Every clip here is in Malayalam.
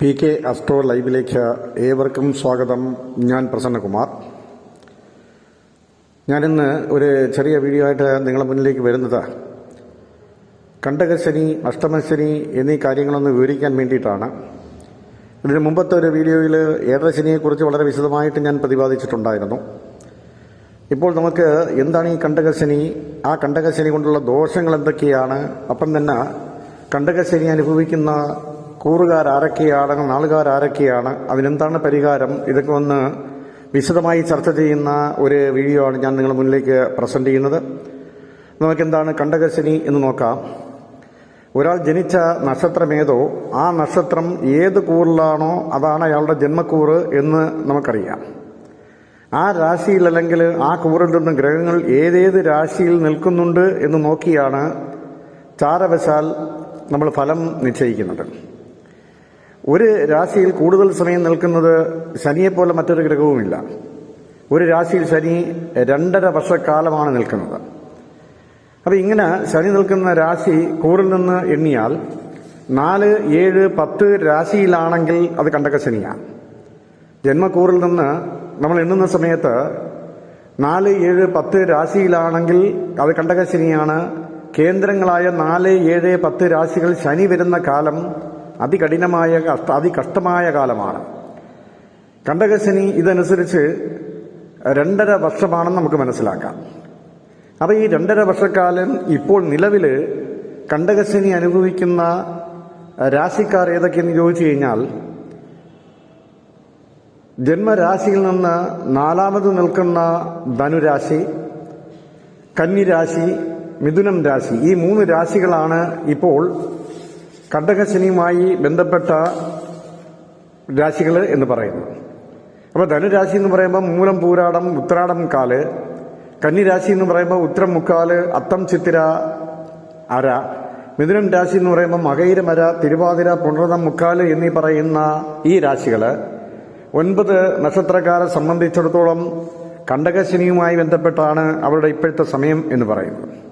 പി കെ അസ്ട്രോ ലൈവിലേക്ക് ഏവർക്കും സ്വാഗതം. ഞാൻ പ്രസന്നകുമാർ. ഞാനിന്ന് ഒരു ചെറിയ വീഡിയോ ആയിട്ട് നിങ്ങളുടെ മുന്നിലേക്ക് വരുന്നത്. കണ്ടകശനി അഷ്ടമശനി എന്നീ കാര്യങ്ങളൊന്ന് വിവരിക്കാൻ വേണ്ടിയിട്ടാണ്. ഇതിന് മുമ്പത്തെ ഒരു വീഡിയോയിൽ ഏഴരശനിയെക്കുറിച്ച് വളരെ വിശദമായിട്ട് ഞാൻ പ്രതിപാദിച്ചിട്ടുണ്ടായിരുന്നു. ഇപ്പോൾ നമുക്ക് എന്താണ് ഈ കണ്ടകശനി? ആ കണ്ടകശനി കൊണ്ടുള്ള ദോഷങ്ങൾ എന്തൊക്കെയാണ്? അപ്പം തന്നെ കണ്ടകശനി അനുഭവിക്കുന്ന നാളുകാർ ആരൊക്കെയാണ് അതിനെന്താണ് പരിഹാരം? ഇതൊക്കെ ഒന്ന് വിശദമായി ചർച്ച ചെയ്യുന്ന ഒരു വീഡിയോ ആണ് ഞാൻ നിങ്ങളുടെ മുന്നിലേക്ക് പ്രസന്റ് ചെയ്യുന്നത്. നമുക്കെന്താണ് കണ്ടകശനി എന്ന് നോക്കാം. ഒരാൾ ജനിച്ച നക്ഷത്രമേതോ ആ നക്ഷത്രം ഏത് കൂറിലാണോ അതാണ് അയാളുടെ ജന്മക്കൂറ് എന്ന് നമുക്കറിയാം. ആ രാശിയിൽ അല്ലെങ്കിൽ ആ കൂറിൽ നിന്ന് ഗ്രഹങ്ങൾ ഏതേത് രാശിയിൽ നിൽക്കുന്നുണ്ട് എന്ന് നോക്കിയാണ് ചാരവശാൽ നമ്മൾ ഫലം നിശ്ചയിക്കുന്നത്. ഒരു രാശിയിൽ കൂടുതൽ സമയം നിൽക്കുന്നത് ശനിയെപ്പോലെ മറ്റൊരു ഗ്രഹവുമില്ല. ഒരു രാശിയിൽ ശനി രണ്ടര വർഷക്കാലമാണ് നിൽക്കുന്നത്. അപ്പൊ ഇങ്ങനെ ശനി നിൽക്കുന്ന രാശി കൂറിൽ നിന്ന് എണ്ണിയാൽ നാല് ഏഴ് പത്ത് രാശിയിലാണെങ്കിൽ അത് കണ്ടക ശനിയാണ്. ജന്മക്കൂറിൽ നിന്ന് നമ്മൾ എണ്ണുന്ന സമയത്ത് നാല് ഏഴ് പത്ത് രാശിയിലാണെങ്കിൽ അത് കണ്ടക ശനിയാണ്. കേന്ദ്രങ്ങളായ നാല് ഏഴ് പത്ത് രാശികൾ ശനി വരുന്ന കാലം അതികഠിനമായ കഷ്ട അതികഷ്ടമായ കാലമാണ്. കണ്ടകശനി ഇതനുസരിച്ച് രണ്ടര വർഷമാണെന്ന് നമുക്ക് മനസ്സിലാക്കാം. അപ്പോൾ ഈ രണ്ടര വർഷക്കാലം ഇപ്പോൾ നിലവിൽ കണ്ടകശനി അനുഭവിക്കുന്ന രാശിക്കാർ ഏതൊക്കെയെന്ന് ചോദിച്ചു കഴിഞ്ഞാൽ ജന്മരാശിയിൽ നിന്ന് നാലാമത് നിൽക്കുന്ന ധനുരാശി കന്നിരാശി മിഥുനം രാശി ഈ മൂന്ന് രാശികളാണ് ഇപ്പോൾ കണ്ടകശനിയുമായി ബന്ധപ്പെട്ട രാശികൾ എന്ന് പറയുന്നു. അപ്പോൾ ധനുരാശി എന്ന് പറയുമ്പോൾ മൂലം പൂരാടം ഉത്രാടം കാൽ. കന്നിരാശി എന്ന് പറയുമ്പോൾ ഉത്തരം മുക്കാൽ അത്തം ചിത്തിര അര. മിഥുനം രാശി എന്ന് പറയുമ്പോൾ മകയിരമര തിരുവാതിര പുണർതം മുക്കാൽ എന്നീ പറയുന്ന ഈ രാശികൾ ഒൻപത് നക്ഷത്രക്കാരെ സംബന്ധിച്ചിടത്തോളം കണ്ടകശനിയുമായി ബന്ധപ്പെട്ടാണ് അവരുടെ ഇപ്പോഴത്തെ സമയം എന്ന് പറയുന്നത്.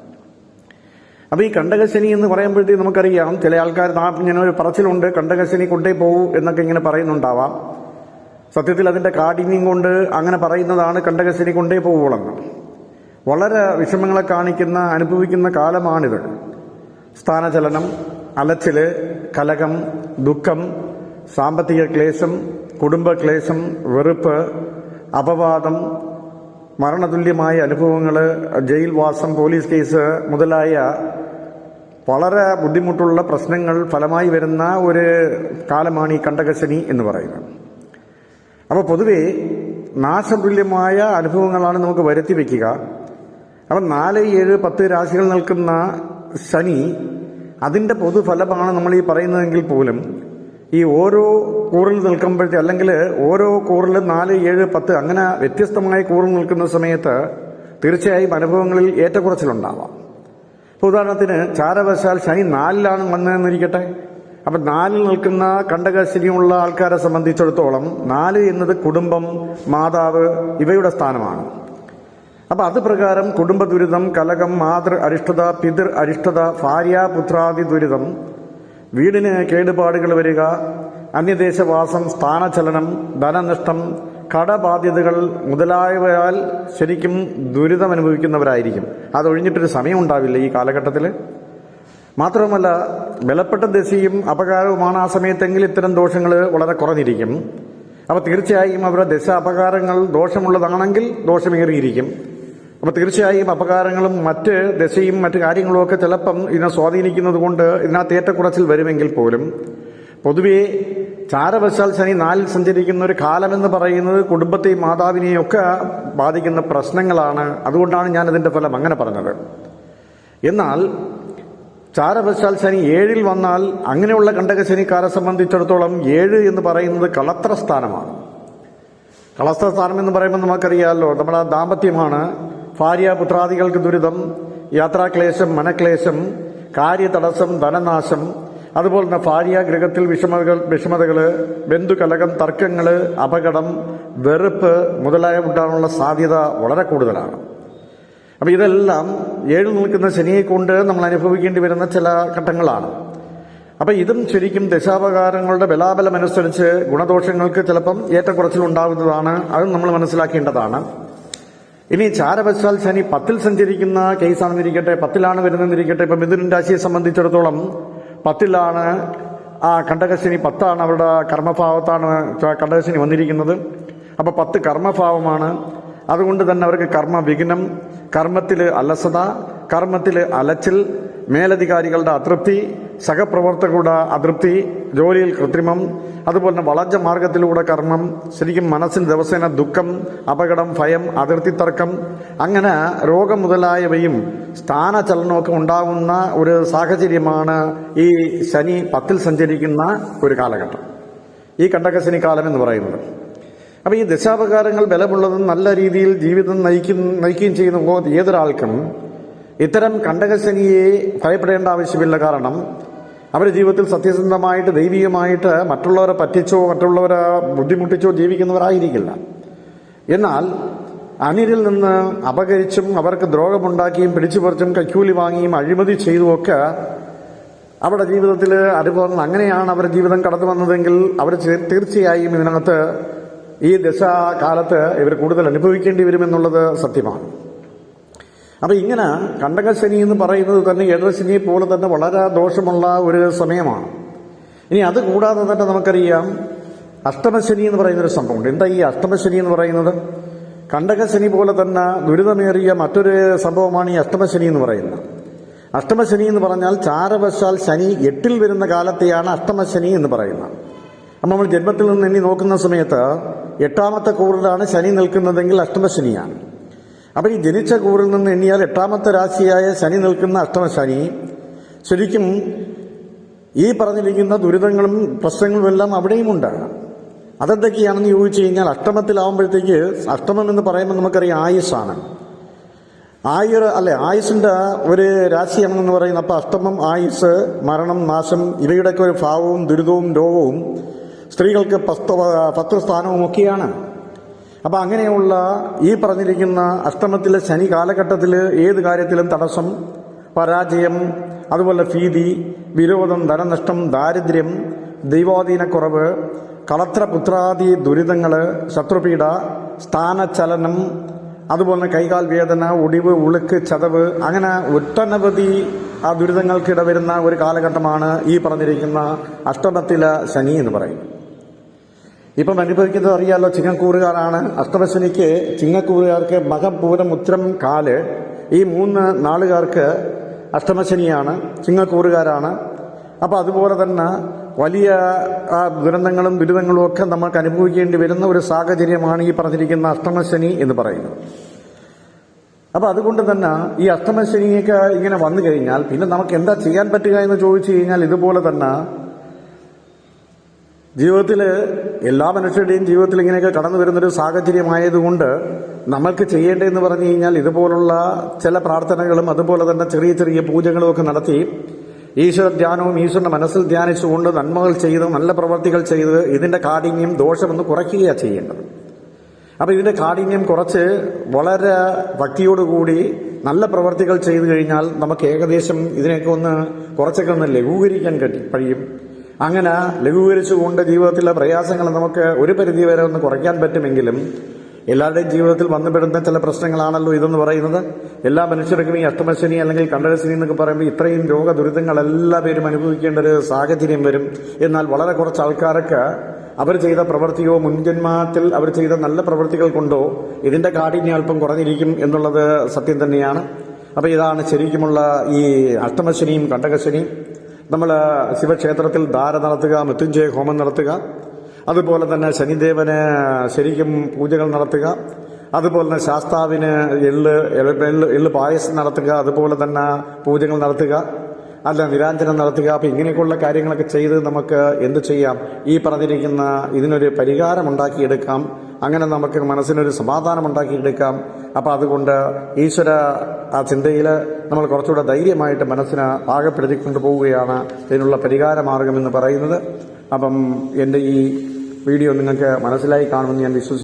അപ്പൊ ഈ കണ്ടകശനി എന്ന് പറയുമ്പോഴത്തേക്ക് നമുക്കറിയാം ചില ആൾക്കാർ ഇങ്ങനെ ഒരു പറച്ചിലുണ്ട് കണ്ടകശനി കൊണ്ടേ പോകൂ എന്നൊക്കെ ഇങ്ങനെ പറയുന്നുണ്ടാവാം. സത്യത്തിൽ അതിന്റെ കാഠിന്യം കൊണ്ട് അങ്ങനെ പറയുന്നതാണ് കണ്ടകശനി കൊണ്ടേ പോവുള്ളെന്ന് വളരെ വിഷമങ്ങളെ കാണിക്കുന്ന അനുഭവിക്കുന്ന കാലമാണിത്. സ്ഥാനചലനം അലച്ചിൽ കലകം ദുഃഖം സാമ്പത്തിക ക്ലേശം കുടുംബ ക്ലേശം വെറുപ്പ് അപവാദം മരണതുല്യമായ അനുഭവങ്ങൾ ജയിൽവാസം പോലീസ് കേസ് മുതലായ വളരെ ബുദ്ധിമുട്ടുള്ള പ്രശ്നങ്ങൾ ഫലമായി വരുന്ന ഒരു കാലമാണ് ഈ കണ്ടകശനി എന്ന് പറയുന്നത്. അപ്പോൾ പൊതുവെ നാശതുല്യമായ അനുഭവങ്ങളാണ് നമുക്ക് വരുത്തി വയ്ക്കുക അപ്പം നാല് ഏഴ് പത്ത് രാശികൾ നിൽക്കുന്ന ശനി അതിന്റെ പൊതുഫലമാണ് നമ്മൾ ഈ പറയുന്നതെങ്കിൽ പോലും ഈ ഓരോ കൂറിൽ നിൽക്കുമ്പോഴത്തെ അല്ലെങ്കിൽ ഓരോ കൂറിൽ നാല് ഏഴ് പത്ത് അങ്ങനെ വ്യത്യസ്തമായ കൂറിൽ നിൽക്കുന്ന സമയത്ത് തീർച്ചയായും അനുഭവങ്ങളിൽ ഏറ്റക്കുറച്ചിലുണ്ടാവാം. ഇപ്പൊ ഉദാഹരണത്തിന് ചാരവശാൽ ശനി നാലിലാണ് വന്നതെന്നിരിക്കട്ടെ? അപ്പൊ നാലിൽ നിൽക്കുന്ന കണ്ടകശനിയുള്ള ആൾക്കാരെ സംബന്ധിച്ചിടത്തോളം നാല് എന്നത് കുടുംബം മാതാവ് ഇവയുടെ സ്ഥാനമാണ്. അപ്പൊ അത് പ്രകാരം കുടുംബ ദുരിതം കലകം മാതൃ അരിഷ്ടത പിതൃ അരിഷ്ടത ഭാര്യ പുത്രാദി ദുരിതം വീടിന് കേടുപാടുകൾ വരിക അന്യദേശവാസം സ്ഥാനചലനം ധനനഷ്ടം കടബാധ്യതകൾ മുതലായവയാൽ ശരിക്കും ദുരിതം അനുഭവിക്കുന്നവരായിരിക്കും. അതൊഴിഞ്ഞിട്ടൊരു സമയം ഉണ്ടാവില്ല ഈ കാലഘട്ടത്തിൽ മാത്രവുമല്ല ബലപ്പെട്ട ദശയും അപകാരവുമാണ് ആ സമയത്തെങ്കിൽ ഇത്തരം ദോഷങ്ങൾ വളരെ കുറഞ്ഞിരിക്കും. അപ്പോൾ തീർച്ചയായും അവരുടെ ദശ അപകാരങ്ങൾ ദോഷമുള്ളതാണെങ്കിൽ ദോഷമേറിയിരിക്കും. അപ്പോൾ തീർച്ചയായും അപകാരങ്ങളും മറ്റ് ദശയും മറ്റ് കാര്യങ്ങളും ഒക്കെ ചിലപ്പം ഇതിനെ സ്വാധീനിക്കുന്നത് കൊണ്ട് ഇതിനകത്ത് ഏറ്റക്കുറച്ചിൽ വരുമെങ്കിൽ പോലും പൊതുവെ ചാരവശാൽ ശനി നാലിൽ സഞ്ചരിക്കുന്ന ഒരു കാലമെന്ന് പറയുന്നത് കുടുംബത്തെയും മാതാവിനെയും ഒക്കെ ബാധിക്കുന്ന പ്രശ്നങ്ങളാണ്. അതുകൊണ്ടാണ് ഞാൻ അതിന്റെ ഫലം അങ്ങനെ പറഞ്ഞത്. എന്നാൽ ചാരവശാൽ ശനി ഏഴിൽ വന്നാൽ അങ്ങനെയുള്ള കണ്ടകശനിക്കാരെ സംബന്ധിച്ചിടത്തോളം ഏഴ് എന്ന് പറയുന്നത് കളത്ര സ്ഥാനമാണ്. കളസ്ത്ര സ്ഥാനം എന്ന് പറയുമ്പോൾ നമുക്കറിയാമല്ലോ നമ്മുടെ ദാമ്പത്യമാണ്. ഭാര്യ പുത്രാദികൾക്ക് ദുരിതം യാത്രാക്ലേശം മനക്ലേശം കാര്യതടസ്സം ധനനാശം അതുപോലെ തന്നെ ഭാര്യ ഗ്രഹത്തിൽ വിഷമതകൾ വിഷമതകൾ ബന്ധുകലകം തർക്കങ്ങൾ അപകടം വെറുപ്പ് മുതലായ ഉണ്ടാകാനുള്ള സാധ്യത വളരെ കൂടുതലാണ്. അപ്പോൾ ഇതെല്ലാം ഏഴ് നിൽക്കുന്ന ശനിയെ കൊണ്ട് നമ്മൾ അനുഭവിക്കേണ്ടി വരുന്ന ചില ഘട്ടങ്ങളാണ്. അപ്പൊ ഇതും ശരിക്കും ദശാപകാരങ്ങളുടെ ബലാബലം അനുസരിച്ച് ഗുണദോഷങ്ങൾക്ക് ചിലപ്പം ഏറ്റക്കുറച്ചിൽ ഉണ്ടാകുന്നതാണ്. അതും നമ്മൾ മനസ്സിലാക്കേണ്ടതാണ്. ഇനി ചാരവശാൽ ശനി പത്തിൽ സഞ്ചരിക്കുന്ന കേസാണെന്നിരിക്കട്ടെ പത്തിലാണ് വരുന്നതെന്നിരിക്കട്ടെ ഇപ്പൊ മിഥുനൻ രാശിയെ സംബന്ധിച്ചിടത്തോളം പത്തിലാണ് ആ കണ്ടകശനി പത്താണ് അവരുടെ കർമ്മഭാവത്താണ് കണ്ടകശനി വന്നിരിക്കുന്നത്. അപ്പോൾ പത്ത് കർമ്മഭാവമാണ്. അതുകൊണ്ട് തന്നെ അവർക്ക് കർമ്മ വിഘ്നം കർമ്മത്തിൽ അലസത കർമ്മത്തിൽ അലച്ചിൽ മേലധികാരികളുടെ അതൃപ്തി സഹപ്രവർത്തകരുടെ അതൃപ്തി ജോലിയിൽ കൃത്രിമം അതുപോലെ തന്നെ വളഞ്ഞ മാർഗത്തിലൂടെ കർമ്മം ശരിക്കും മനസ്സിന് ദിവസേന ദുഃഖം അപകടം ഭയം അതിർത്തി തർക്കം അങ്ങനെ രോഗം മുതലായവയും സ്ഥാനചലനമൊക്കെ ഉണ്ടാകുന്ന ഒരു സാഹചര്യമാണ് ഈ ശനി പത്തിൽ സഞ്ചരിക്കുന്ന ഒരു കാലഘട്ടം. ഈ കണ്ടകശനി കാലം എന്ന് പറയുന്നത്. അപ്പോൾ ഈ ദശാപകാരങ്ങൾ ബലമുള്ളതും നല്ല രീതിയിൽ ജീവിതം നയിക്കും നയിക്കുകയും ചെയ്യുന്ന ഏതൊരാൾക്കും ഇത്തരം കണ്ടകശനിയെ ഭയപ്പെടേണ്ട ആവശ്യമില്ല. കാരണം അവരുടെ ജീവിതത്തിൽ സത്യസന്ധമായിട്ട് ദൈവികമായിട്ട് മറ്റുള്ളവരെ പറ്റിച്ചോ മറ്റുള്ളവരെ ബുദ്ധിമുട്ടിച്ചോ ജീവിക്കുന്നവരായിരിക്കില്ല. എന്നാൽ അനിരിൽ നിന്ന് അപകരിച്ചും അവർക്ക് ദ്രോഹമുണ്ടാക്കിയും പിടിച്ചുപറിച്ചും കൈക്കൂലി വാങ്ങിയും അഴിമതി ചെയ്തുമൊക്കെ അവരുടെ ജീവിതത്തിൽ അനുഭവങ്ങൾ അങ്ങനെയാണ് അവരുടെ ജീവിതം കടന്നു വന്നതെങ്കിൽ അവർ തീർച്ചയായും ഇതിനകത്ത് ഈ ദശാകാലത്ത് ഇവർ കൂടുതൽ അനുഭവിക്കേണ്ടി വരുമെന്നുള്ളത് സത്യമാണ്. അപ്പൊ ഇങ്ങനെ കണ്ടകശനി എന്ന് പറയുന്നത് തന്നെ ഏഴരശനിയെ പോലെ തന്നെ വളരെ ദോഷമുള്ള ഒരു സമയമാണ്. ഇനി അത് കൂടാതെ തന്നെ നമുക്കറിയാം അഷ്ടമശനി എന്ന് പറയുന്ന ഒരു സംഭവമുണ്ട്. എന്താ ഈ അഷ്ടമശനി എന്ന് പറയുന്നത്? കണ്ടകശനി പോലെ തന്നെ ദുരിതമേറിയ മറ്റൊരു സംഭവമാണ് ഈ അഷ്ടമശനി എന്ന് പറയുന്നത്. അഷ്ടമശനി എന്ന് പറഞ്ഞാൽ ചാരവശാൽ ശനി എട്ടിൽ വരുന്ന കാലത്തെയാണ് അഷ്ടമശനി എന്ന് പറയുന്നത്. അപ്പം നമ്മൾ ജന്മത്തിൽ നിന്ന് എണ്ണി നോക്കുന്ന സമയത്ത് എട്ടാമത്തെ കൂടുതലാണ് ശനി നിൽക്കുന്നതെങ്കിൽ അഷ്ടമശനിയാണ്. അപ്പം ഈ ജനിച്ച കൂറിൽ നിന്ന് എണ്ണിയാൽ എട്ടാമത്തെ രാശിയായ ശനി നിൽക്കുന്ന അഷ്ടമശനി ശരിക്കും ഈ പറഞ്ഞിരിക്കുന്ന ദുരിതങ്ങളും പ്രശ്നങ്ങളും എല്ലാം അവിടെയും ഉണ്ട് അതെന്തൊക്കെയാണെന്ന് ചോദിച്ചു കഴിഞ്ഞാൽ അഷ്ടമത്തിലാവുമ്പോഴത്തേക്ക് അഷ്ടമം എന്ന് പറയുമ്പോൾ നമുക്കറിയാം ആയുസ്സാണ്. ആയുർ അല്ലെ ആയുസിന്റെ ഒരു രാശിയാണെന്ന് പറയുന്നത് അപ്പൊ അഷ്ടമം ആയുസ് മരണം നാശം ഇവയുടെയൊക്കെ ഒരു ഭാവവും ദുരിതവും രോഗവും സ്ത്രീകൾക്ക് പത്ത് സ്ഥാനവും ഒക്കെയാണ്. അപ്പൊ അങ്ങനെയുള്ള ഈ പറഞ്ഞിരിക്കുന്ന അഷ്ടമത്തിലെ ശനി കാലഘട്ടത്തിൽ ഏത് കാര്യത്തിലും തടസ്സം പരാജയം അതുപോലെ ഭീതി വിരോധം ധനനഷ്ടം ദാരിദ്ര്യം ദൈവാധീനക്കുറവ് കളത്രപുത്രാദി ദുരിതങ്ങൾ ശത്രുപീഡ സ്ഥാനചലനം അതുപോലെ കൈകാൽ വേദന ഒടിവ് ഉളുക്ക് ചതവ് അങ്ങനെ ഒട്ടനവധി ആ ദുരിതങ്ങൾക്കിട വരുന്ന ഒരു കാലഘട്ടമാണ് ഈ പറഞ്ഞിരിക്കുന്ന അഷ്ടമത്തിലെ ശനി എന്ന് പറയുന്നത്. ഇപ്പം അനുഭവിക്കുന്നത് അറിയാലോ ചിങ്ങക്കൂറുകാരാണ്. അഷ്ടമശനിക്ക് ചിങ്ങക്കൂറുകാർക്ക് മകം പൂരം ഉത്രം കാൽ ഈ മൂന്ന് നാളുകാർക്ക് അഷ്ടമശനിയാണ് ചിങ്ങക്കൂറുകാരാണ്. അപ്പോൾ അതുപോലെ തന്നെ വലിയ ദുരന്തങ്ങളും ദുരിതങ്ങളും ഒക്കെ നമുക്ക് അനുഭവിക്കേണ്ടി വരുന്ന ഒരു സാഹചര്യമാണ് ഈ പറഞ്ഞിരിക്കുന്ന അഷ്ടമശനി എന്ന് പറയുന്നത്. അപ്പോൾ അതുകൊണ്ട് തന്നെ ഈ അഷ്ടമശനിയൊക്കെ ഇങ്ങനെ വന്നു കഴിഞ്ഞാൽ പിന്നെ നമുക്ക് എന്താ ചെയ്യാൻ പറ്റുക എന്ന് ചോദിച്ചു കഴിഞ്ഞാൽ ഇതുപോലെ തന്നെ ജീവിതത്തിൽ എല്ലാ മനുഷ്യരുടെയും ജീവിതത്തിൽ ഇങ്ങനെയൊക്കെ കടന്നു വരുന്നൊരു സാഹചര്യമായതുകൊണ്ട് നമ്മൾക്ക് ചെയ്യേണ്ടതെന്ന് പറഞ്ഞു കഴിഞ്ഞാൽ ഇതുപോലുള്ള ചില പ്രാർത്ഥനകളും അതുപോലെ തന്നെ ചെറിയ ചെറിയ പൂജകളും ഒക്കെ നടത്തി ഈശ്വര ധ്യാനവും ഈശ്വരന്റെ മനസ്സിൽ ധ്യാനിച്ചുകൊണ്ട് നന്മകൾ ചെയ്ത് നല്ല പ്രവർത്തികൾ ചെയ്ത് ഇതിന്റെ കാഠിന്യം ദോഷമെന്ന് കുറയ്ക്കുകയാണ് ചെയ്യേണ്ടത്. അപ്പൊ ഇതിന്റെ കാഠിന്യം കുറച്ച് വളരെ ഭക്തിയോടുകൂടി നല്ല പ്രവർത്തികൾ ചെയ്തു കഴിഞ്ഞാൽ നമുക്ക് ഏകദേശം ഇതിനെയൊക്കെ ഒന്ന് കുറച്ചൊക്കെ ഒന്ന് ലഘൂകരിക്കാൻ കഴിയും. അങ്ങനെ ലഘൂകരിച്ചുകൊണ്ട് ജീവിതത്തിലെ പ്രയാസങ്ങൾ നമുക്ക് ഒരു പരിധി വരെ ഒന്ന് കുറയ്ക്കാൻ പറ്റുമെങ്കിലും എല്ലാവരുടെയും ജീവിതത്തിൽ വന്നുപെടുന്ന ചില പ്രശ്നങ്ങളാണല്ലോ ഇതെന്ന് പറയുന്നത്. എല്ലാ മനുഷ്യർക്കും ഈ അഷ്ടമശനി അല്ലെങ്കിൽ കണ്ടകശനി എന്നൊക്കെ പറയുമ്പോൾ ഇത്രയും രോഗ ദുരിതങ്ങൾ എല്ലാ പേരും അനുഭവിക്കേണ്ട ഒരു സാഹചര്യം വരും. എന്നാൽ വളരെ കുറച്ച് ആൾക്കാർക്ക് അവർ ചെയ്ത പ്രവൃത്തിയോ മുൻജന്മത്തിൽ അവർ ചെയ്ത നല്ല പ്രവൃത്തികൾ കൊണ്ടോ ഇതിന്റെ കാഠിന്യം അല്പം കുറഞ്ഞിരിക്കും എന്നുള്ളത് സത്യം തന്നെയാണ്. അപ്പോൾ ഇതാണ് ശരിക്കുമുള്ള ഈ അഷ്ടമശനിയും കണ്ടകശനിയും. നമ്മൾ ശിവക്ഷേത്രത്തിൽ ധാര നടത്തുക മൃത്യുഞ്ജയ ഹോമം നടത്തുക. അതുപോലെ തന്നെ ശനിദേവന് ശരിക്കും പൂജകൾ നടത്തുക. അതുപോലെ തന്നെ ശാസ്താവിന് എള്ള് എള്ള് എള്ള് പായസം നടത്തുക. അതുപോലെ തന്നെ പൂജകൾ നടത്തുക. അല്ല നിരാഞ്ജനം നടത്തുക അപ്പം ഇങ്ങനെയൊക്കെയുള്ള കാര്യങ്ങളൊക്കെ ചെയ്ത് നമുക്ക് എന്ത് ചെയ്യാം? ഈ പറഞ്ഞിരിക്കുന്ന ഇതിനൊരു പരിഹാരം ഉണ്ടാക്കിയെടുക്കാം അങ്ങനെ നമുക്ക് മനസ്സിനൊരു സമാധാനം ഉണ്ടാക്കിയെടുക്കാം അപ്പം അതുകൊണ്ട് ഈശ്വര ആ ചിന്തയിൽ നമ്മൾ കുറച്ചുകൂടെ ധൈര്യമായിട്ട് മനസ്സിനെ പാകപ്പെടുത്തിക്കൊണ്ട് പോവുകയാണ് ഇതിനുള്ള പരിഹാര മാർഗം എന്ന് പറയുന്നത്. അപ്പം എന്റെ ഈ വീഡിയോ നിങ്ങൾക്ക് മനസ്സിലായി കാണുമെന്ന് ഞാൻ വിശ്വസിക്കുന്നു.